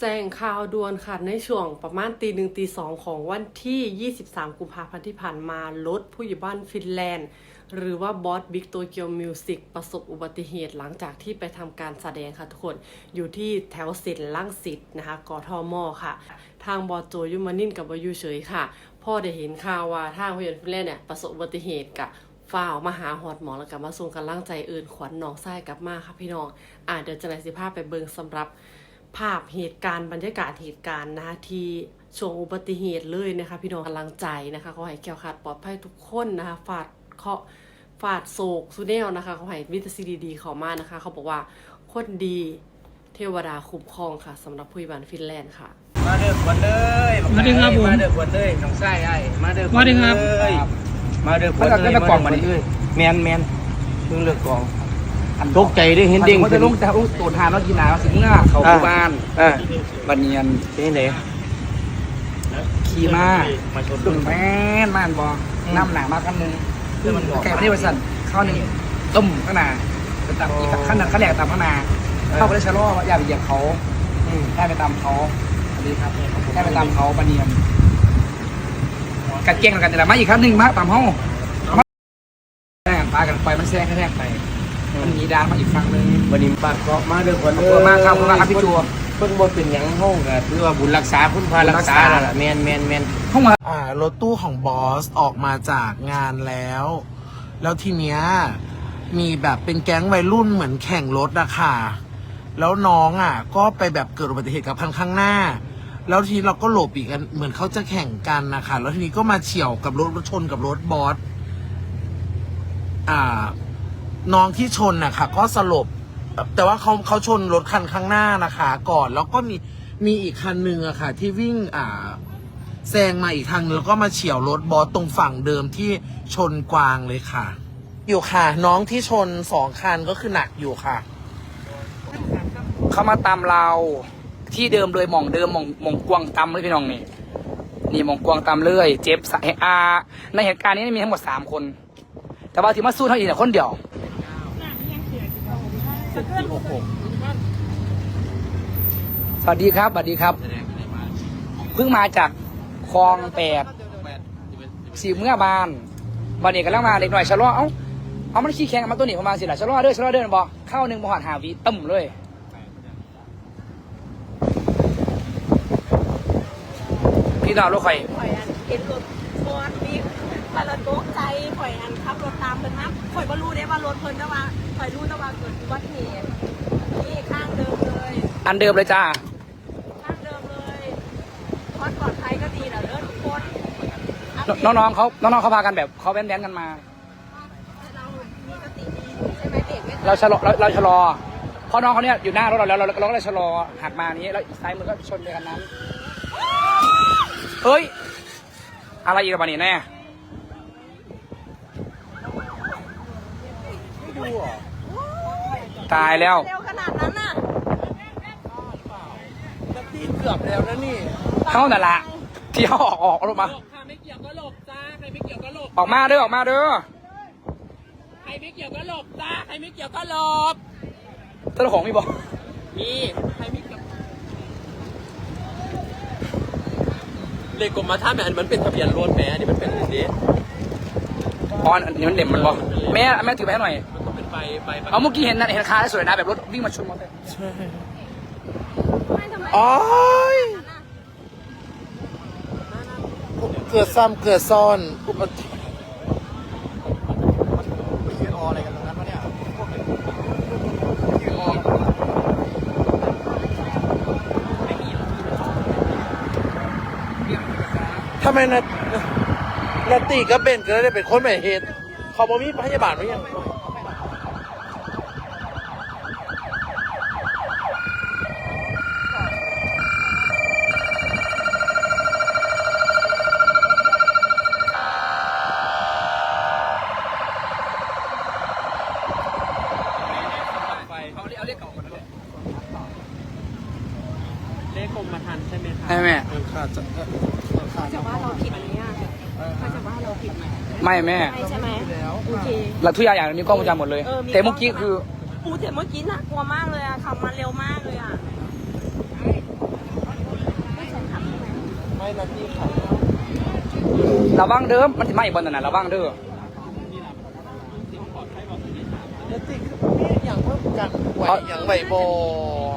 แจ้งข่าวด่วนค่ะในช่วงประมาณตีหนึ่งตีสองของวันที่ 23 กุมภาพันธ์ที่ผ่านมารถผู้ใหญ่บ้านฟินแลนด์ หรือว่าบอสบิ๊กโตเกียวมิวสิกประสบอุบัติเหตุหลังจากที่ไปทำการแสดงค่ะทุกคนอยู่ที่แถวสินล่างสิทธ์นะคะกอทมค่ะ ทางบอสโจยุมานินกับบอยูเฉยค่ะ พ่อได้เห็นข่าวว่าทางผู้ใหญ่บ้านฟินแลนด์เนี่ยประสบอุบัติเหตุกับฝ้าวมาหาหอดหมอแล้วก็มาส่งกำลังใจอื่นขวัญหนองไส้กลับมาค่ะพี่น้องอ่าเดี๋ยวจะไล่สิภาพไปเบิงสำหรับ ภาพเหตุการณ์บรรยากาศเหตุการณ์นะคะที่ช่วงอุบัติเหตุเลยนะคะพี่น้องกำลังใจนะคะขอให้แก้วขาดปลอดภัยทุกคนนะคะฝาดเคราะห์ฝาดโศกสุเนลนะคะเขาให้วิตาซีดีๆเขามานะคะ เขาบอกว่าคนดีเทวดาคุ้มครองค่ะสำหรับผู้บันฟินแลนด์ค่ะ มาเด้อควันเลยมาเด้อครับผมมาเด้อควันเลยน้องไส้ไอ้มาเด้อมาเด้อครับเลยมาเด้อควันมาเลยเด้อกล่องมาดิเลยแมนแมนเพิ่งเลือกกล่องอัน ตกใจได้เห็นเด้งมันจะลุกแต่ลุกตูดหาแล้วกินหนาสิเมื่อเขาอ่าผู้บ้านอ่าบันเนียนเป็นไหนขี่มาตึงแม่นม่านบอน้ำหนามากขั้นหนึงแกไม่ได้บริษัทข้าวหนึ่งต้มข้างหน้าไปตามอีกขั้นหนึ่งขั้นแรกตามข้างหน้าเข้าไปได้ชะลอว่าอย่าไปเหยียบเขาอืมได้ไปตามเขาสวัสดีครับได้ไปตามเขาบันเนียนกัดเก่งแล้วกันแต่ละมาอีกครั้งหนึ่งมาตามห้องแท่งปลากันไปมันแซงแท่งไป มันหนีดานมาอีกฝั่งหนึ่งวันนี้ปากเกาะมาเด้อควันขอบคุณมากครับขอบคุณมากครับพี่จูเพิ่งบ่เป็นหยังห้องก็ถือว่าบุญรักษาคุณพารักษาแล้วล่ะแมนแมนแมนห้องมา อ่ารถตู้ของบอสออกมาจากงานแล้ว แล้วทีเนี้ยมีแบบเป็นแก๊งวัยรุ่นเหมือนแข่งรถอะค่ะ แล้วน้องอะก็ไปแบบเกิดอุบัติเหตุกับคันข้างหน้า แล้วทีนี้เราก็หลบอีกกันเหมือนเขาจะแข่งกันนะคะแล้วทีนี้ก็มาเฉี่ยวกับรถชนกับรถบอส อ่า น้องที่ชนนะคะ ก็สลบ แต่ว่าเขาเขาชนรถคันข้างหน้านะคะ ก่อนแล้วก็มีมีอีกคันหนึ่งอะค่ะ ที่วิ่งอ่าแซงมาอีกทางนึงแล้วก็มาเฉียวรถบอสตรงฝั่งเดิมที่ชนกวางเลยค่ะ อยู่ค่ะ น้องที่ชนสองคันก็คือหนักอยู่ค่ะ เขามาตามเราที่เดิมเลยหมองเดิมหมองหมองกวางตำเลยพี่น้องนี่นี่หมองกวางตำเลย เจ็บสะอาในเหตุการณ์นี้มีทั้งหมดสามคน แต่ว่าที่มาสู้เท่าอีกเนี่ยคนเดียว สวัสดีครับสวัสดีครับ เพิ่งมาจากคลองแปดสี่เมื่อบานบานเอกกำลังมาเด็กหน่อยชะลอเอ้าเอามันขี้แข็งกันมาตัวนี้ประมาณสิละชะลอเด้อชะลอเด้อบอกเข้าหนึ่งบอหอดหาวีตึ้มเลยพี่ดาวรถไฟข่อยอันเห็นรถบอสบิ๊กข่อยละตกใจข่อยอันขับรถตามเพิ่นมาข่อยบ่รู้เด้ว่ารถเพิ่นแต่ว่าข่อยรู้แต่ว่าเกิดอุบัติเหตุนี่ข้างเดิมเลย อันเดิมเลยจ้า ข้างเดิมเลย ความปลอดภัยก็ดีแล้วเด้อทุกคนปเดตน้องๆเขาน้องๆเขาพากันแบบเขาแว้นๆกันมา เรามีสติดีใช่ไหมเบรกไม่ทันเราชะลอเราเราชะลอเพราะน้องเขาเนี่ยอยู่หน้ารถเราแล้วเราเราก็เลยชะลอหักมานี้แล้วอีกซ้ายมือก็ชนไปกันนั้นเฮ้ย อะไรอีกบ้านี่แน่ตายแล้ว เร็วขนาดนั้นน่ะเกือบแล้วนะนี่ เข้าแต่นละที่เขาออกออกรถมาใครไม่เกี่ยวก็หลบจ้าใครไม่เกี่ยวก็หลบออกมาเด้อออกมาเด้อใครไม่เกี่ยวก็หลบจ้าใครไม่เกี่ยวก็หลบเจ้าของมีบอกมีใครไม่เกี่ยวเลขกรมท่าแม่อันมันเป็นทะเบียนรถแม่อันนี้มันเป็นอันนี้อ๋ออันนี้มันเด่มมันบอกแม่แม่ถือไปให้หน่อย มันต้องเป็นใบใบประเอาเมื่อกี้เห็นนะเห็นคาสวยนะแบบรถวิ่งมาชนมอเตอร์ไซค์ไม่ทำไม โอ้ย น่ะ เกิดซ้ำเกิดซ้อนอุบัติทำไมนะนาตีก็เป็นก็ได้เป็นคนไม่เหตุเขาบอกมีพยาบาลไหมยัง เอาเลขเอาเลขเก่าก่อนนะ เลขกรมธรรม์ใช่ไหมคะ ใช่ไหม ค่ะจะ เขาจะว่าเราผิดไหมอะเขาจะว่าเราผิด ไหมไม่แม่ไม่ใช่ไหมโอเค หลักทุกอย่างอย่างนี้กล้องวงจรหมดเลย เออมี แต่เมื่อกี้คือ ปูแต่เมื่อกี้น่ากลัวมากเลยอะขับมาเร็วมากเลยอะให้นาทีค่ะระวังเด้อมันจะมาอีกบนนั่นน่ะระวังเด้อนาทีคือมีอย่างเพิ่มกันไหวอย่างไหวโบ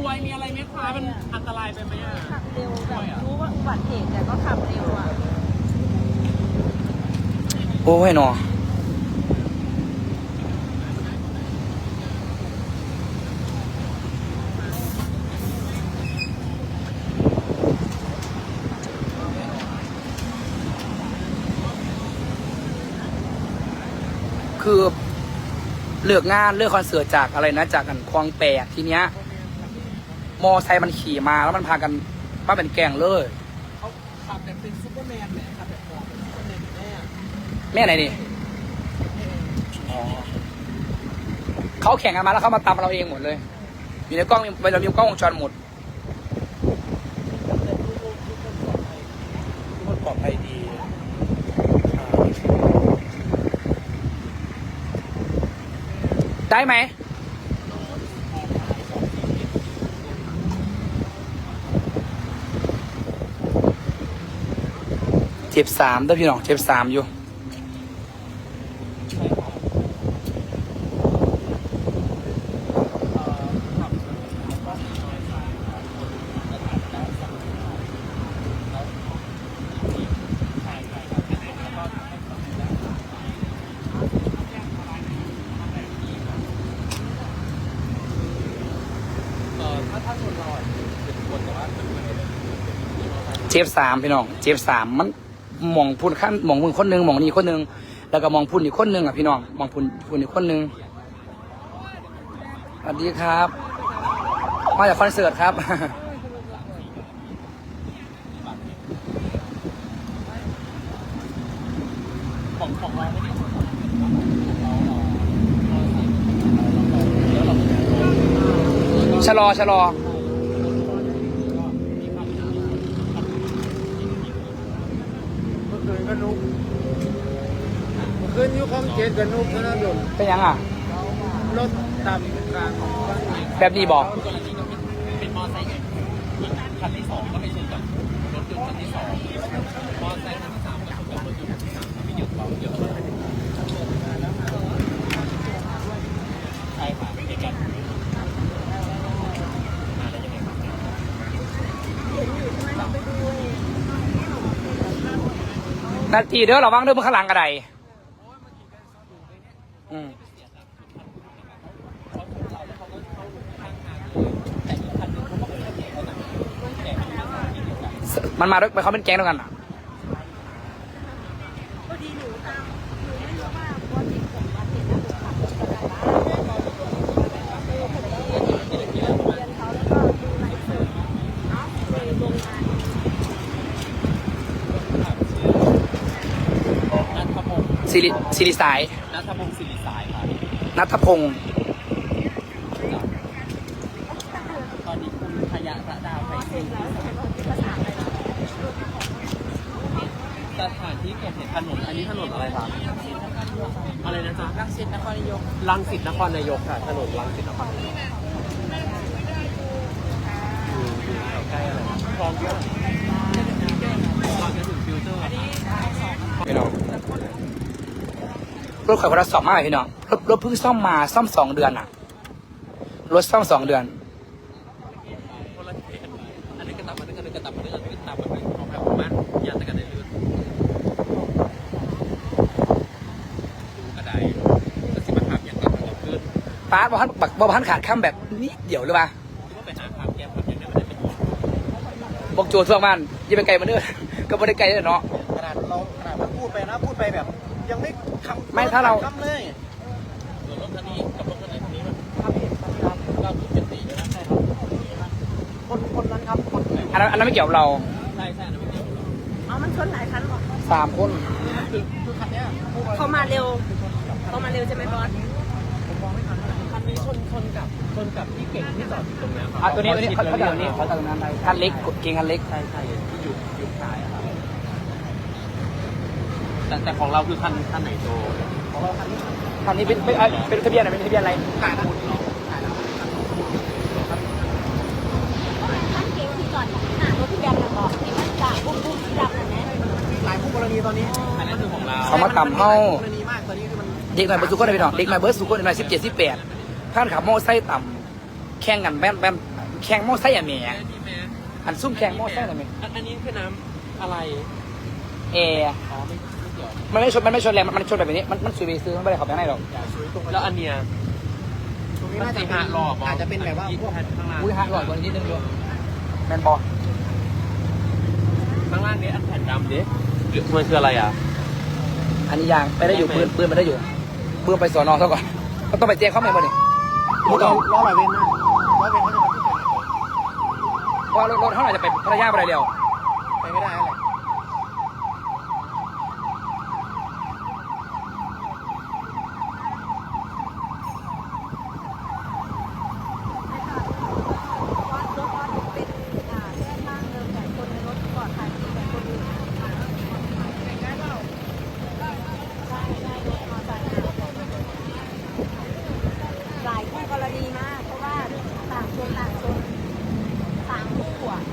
ป่วยมีอะไรไหมคะมันอันตรายไปไหมอะขับเร็วแบบรู้ว่าอุบัติเหตุแต่ก็ขับเร็วอะ โอ้ยหนอคือเลือกงานเลือกคอนเสิร์ตจากอะไรนะ จากกันคลองแปดทีเนี้ย มอไซค์มันขี่มาแล้วมันพากันมาเป็นแกงเลยขับแบบเป็นซูเปอร์แมนเนี่ย แม่ไหนนี่อ๋อเขาแข่งกันมาแล้วเขามาตามเราเองหมดเลย อยู่ในกล้องมีเรามีกล้องวงจรหมดทุกคนปลอดภัยดีได้ไหมเจ็บสามเด้อพี่น้องเจ็บสามอยู่ เจ็บสามพี่น้อง เจ็บสามมันมองพุ่นขั้นมองพุ่นคนหนึ่งมองนี่คนหนึ่งแล้วก็มองพุ่นอีกคนหนึ่งอะพี่น้องมองพุ่นพุ่นอีกคนหนึ่งสวัสดีครับ มาจากคอนเสิร์ตครับของของเรา ชะลอชะลอเมื่อคืนก็นุกเมื่อคืนอยู่ข้องเจ็ดก็นุกเท่านั้นเองเป็นยังอะ รถต่ำกลางของบ้านแบบนี้บอกเป็นมอไซค์คันที่สองก็ไปชนกับรถยนต์คันที่สองมอไซค์คันที่สามก็ชนกับรถยนต์คันที่สามทำให้หยุดเบาเยอะใช่ค่ะเป็นกันมาแล้วยังไงครับ นาทีเด้อระวังเด้อมึงข้างหลังกระไดอืมมันมาด้วยไปเขาเป็นแก๊งเดียวกันอะพอดีหนูตามหนูไม่รู้ว่าวันที่ผมมาติดนะหนูขับรถกระบะเออพอดีเรียนเขาแล้วก็ดูไลฟ์สดเนาะเลยลงมา นัทพงศ์ สิริสิริสายนัทพงศ์สิริสายค่ะนัทพงศ์ตอนนี้คุณพยะระดาวไปซึ่งสถานที่เกิดเหตุถนน อันนี้ถนนอะไรครับอะไรนะจ๊ะรังสิตนครนายกรังสิตนครนายกค่ะ ถนนรังสิตนครนายกอืมอยู่แถวใกล้อะไรนะคลองเยอะก่อนจะถึงฟิวเจอร์อะ พี่น้องร ถข่อยคนละสอบมากเลยพี่น้องรถรถเพิ่งซ่อมมาซ่อมสองเดือนอะ รถซ่อมสองเดือนคนละเขตอันนี้ก็ตับอันนี้ก็ตับอันนี้ก็ตับอันขานยันตะกันได้ามอย่างตับบนป้าบอท่านบอกท่านขาดคำแบบนี้เดี๋ยวหรือเปล่าคิดว่าไปหาถามแก้มแบบยังเป็นห่วงบอกโจทั่วบ้านยิ่าไปไกลมาเด้อก็ไม่ได้ไกลเลยเนาะขนาดเราขนาดเราพูดไปนะพูดไปแบบ ยังไม่ คำไม่ถ้าเรา คำเลยส่วนรถคันนี้กับรถคันไหนคันนี้มันเราคือเป็นสีนะใช่ครับคนคนนั้นครับคนอันนั้นอันนั้นไม่เกี่ยวกับเราใช่ใช่นะไม่เกี่ยวกับเราเอามันชนหลายคันหรอสามคนคือคันเนี้ยเขามาเร็วเขามาเร็วใช่ไหมบอสคันนี้ชนชนกับชนกับที่เก่งที่จอดอยู่ตรงนี้ครัอะตัวนี้ตัวนี้เขาเขาจะนี้เขาจะตรงนั้นไปคันเล็กเก่งคันเล็ก ใช่ใช่ที่อยู่อยู่ท้ายอะครับ แต่แต่ของเราคือคันคันไหนโตคันนี้เป็นเป็นเอ้ยเป็นทะเบียนอะไรเป็นทะเบียนอะไรถ่ายนะท่านเก่งที่จอดหน้ารถที่แบนกันบอกที่มันจ่าบุ้มบุ้มดอนนี้อันนี้คือของเราเขามาต่ำเฮากรณีมากตอนนี้คือมันเด็กหน่อยเบิร์ดสุกคนเลยพี่น้องเด็กหน่อยเบิร์ดสุกคนหน่อยสิบเจ็ดสิบแปดผ่านขับโม่ไส้ต่ำแข่งกันแบนแบนแข่งโม่ไส้อะแหม่นี่แม่อันซุ่มแข่งโม่ไส้อะแหม่อันอันนี้คือน้ำอะไรแอร์อ๋อไม่ไม่เกี่ยวมันไม่ชนมันไม่ชนแรงมันมันชนแบบนี้มันมันสุยไปซื้อมันไม่ได้ขับไปไหนหรอกแล้วอันเนี้ยตรงนี้มันน่าจะสีเป็นหาหลอกอาจจะเป็นแบบว่าพวกข้างล่างอุ้ยห้าร้อยกว่านิดนึงอยู่แมนบอลข้างล่างนี้อันแผ่นดำดิหรือมันคืออะไรอะ อันนี้ยางไปได้อยู่ปืนปืนไปได้อยู่ปืนไปสอนอซะก่อนก็ต้องไปแจ้งเขาไหมบ่เนี่ยล้อล้อลอยเว้นนะล้อเว้นเขาจะมาที่ไหนเพราะว่ารถรถเท่าไหร่จะไปพัทยาไปได้เดียวไปไม่ได้อะไร